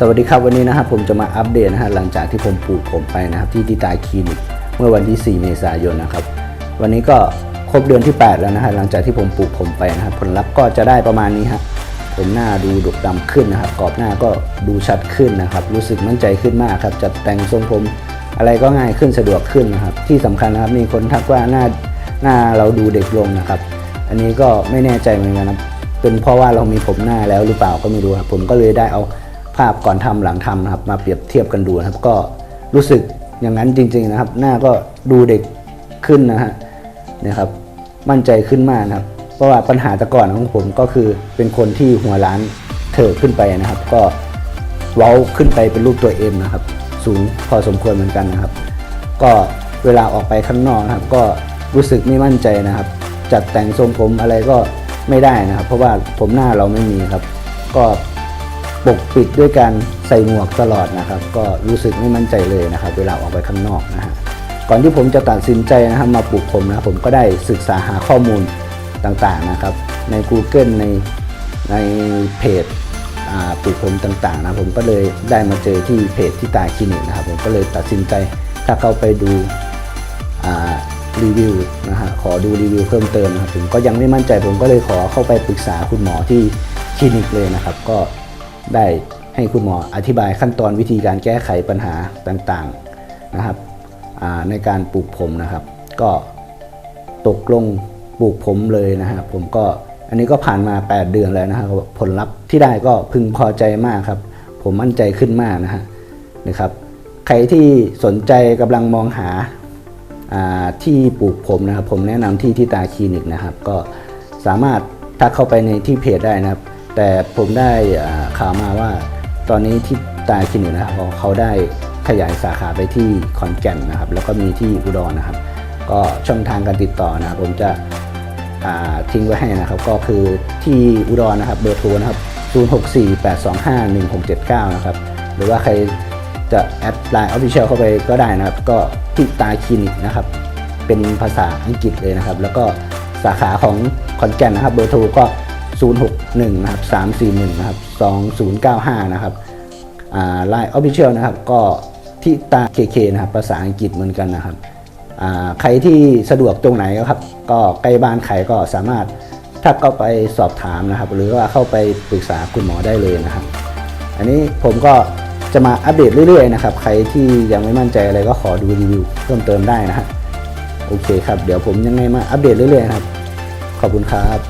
สวัสดีครับวันนี้นะครับผมจะมาอัปเดตนะฮะหลังจากที่ผมปลูกผมไปนะครับที่ที่ตายคลินิกเมื่อวันที่ 4 เมษายนนะครับ วันนี้ก็ครบเดือนที่ 8 แล้วนะฮะหลังจากที่ผมปลูกผมไปนะครับผลลัพธ์ก็จะได้ประมาณนี้ฮะผมหน้าดูดกดำขึ้นนะครับกรอบหน้าก็ดูชัดขึ้นนะครับ รู้สึกมั่นใจขึ้นมากครับจัดแต่งทรงผมอะไรก็ง่ายขึ้นสะดวกขึ้นนะครับ ที่สำคัญนะครับมีคนทักว่าหน้าหน้าเราดูเด็กลงนะครับ อันนี้ก็ไม่แน่ใจเหมือนกันนะเป็นเพราะว่าเรามีผมหน้าแล้วหรือเปล่าก็ไม่รู้ครับผมก็เลยได้เอา ภาพก่อนทำหลังทำนะครับ มาเปรียบเทียบกันดูนะครับ ก็รู้สึกอย่างนั้นจริง ๆนะครับ หน้าก็ดูเด็กขึ้นนะฮะนะครับ มั่นใจขึ้นมากนะครับ เพราะว่าปัญหาแต่ก่อนของผมก็คือเป็นคนที่หัวล้านเถิกขึ้นไปนะครับ ก็เว้าขึ้นไปเป็นรูปตัวเอ็มนะครับ สูงพอสมควรเหมือนกันนะครับ ก็เวลาออกไปข้างนอกนะครับ ก็รู้สึกไม่มั่นใจนะครับ จัดแต่งทรงผมอะไรก็ไม่ได้นะครับ เพราะว่าผมหน้าเราไม่มีครับ ก็ ปกปิดด้วยการใส่หมวกตลอดนะครับ ก็รู้สึกไม่มั่นใจเลยนะครับ เวลาออกไปข้างนอกนะฮะก่อนที่ผมจะตัดสินใจนะครับมาปลูกผมนะผมก็ได้ศึกษาหาข้อมูลต่างๆนะครับ ใน Google ในในเพจปลูกผมต่างๆนะผมก็เลยได้มาเจอที่เพจที่ตาคลินิกนะครับ ผมก็เลยตัดสินใจถ้าเข้าไปดูรีวิวนะฮะขอดูรีวิวเพิ่มเติมนะครับผมก็ยังไม่มั่นใจผมก็เลยขอเข้าไปปรึกษาคุณหมอที่คลินิกเลยนะครับ ก็ ได้ให้คุณหมออธิบายขั้นตอนวิธีการแก้ไขปัญหาต่างๆนะครับในการปลูกผมนะครับ ก็ตกลงปลูกผมเลยนะครับผมก็อันนี้ก็ผ่านมา 8 เดือนแล้วนะครับผลลัพธ์ที่ได้ก็พึงพอใจมากครับ ผมมั่นใจขึ้นมากนะฮะนะครับ ใครที่สนใจกำลังมองหาอ่าที่ปลูกผมนะครับ ผมแนะนำที่ที่ตาคลินิกนะครับ ก็สามารถทักเข้าไปในที่เพจได้นะครับ แต่ผมได้ข่าวมาว่า ตอนนี้ที่ตาคลินิกนะครับเขาได้ขยายสาขาไปที่ขอนแก่นนะครับ แล้วก็มีที่อุดรนะครับ ก็ช่องทางการติดต่อนะครับผมจะทิ้งไว้ให้นะครับ ก็คือที่อุดรนะครับ เบอร์โทรนะครับ 0648251679 นะครับ หรือว่าใครจะแอดไลน์ออฟฟิเชียลเข้าไปก็ได้นะครับ ก็ที่ตาคลินิกนะครับ เป็นภาษาอังกฤษเลยนะครับ แล้วก็สาขาของขอนแก่นนะครับ เบอร์โทรก็ 061นะครับ341นะครับ2095นะครับไลน์ออฟฟิเชียลนะครับก็ที่ตาเคเคนะครับภาษาอังกฤษเหมือนกันนะครับใครที่สะดวกตรงไหนครับ ก็ใกล้บ้านใครก็สามารถทักเข้าไปสอบถามนะครับ หรือว่าเข้าไปปรึกษาคุณหมอได้เลยนะครับ อันนี้ผมก็จะมาอัปเดตเรื่อยๆนะครับ ใครที่ยังไม่มั่นใจอะไรก็ขอดูรีวิวเพิ่มเติมได้นะฮะโอเคครับ เดี๋ยวผมยังไงมาอัปเดตเรื่อยๆครับ ขอบคุณครับ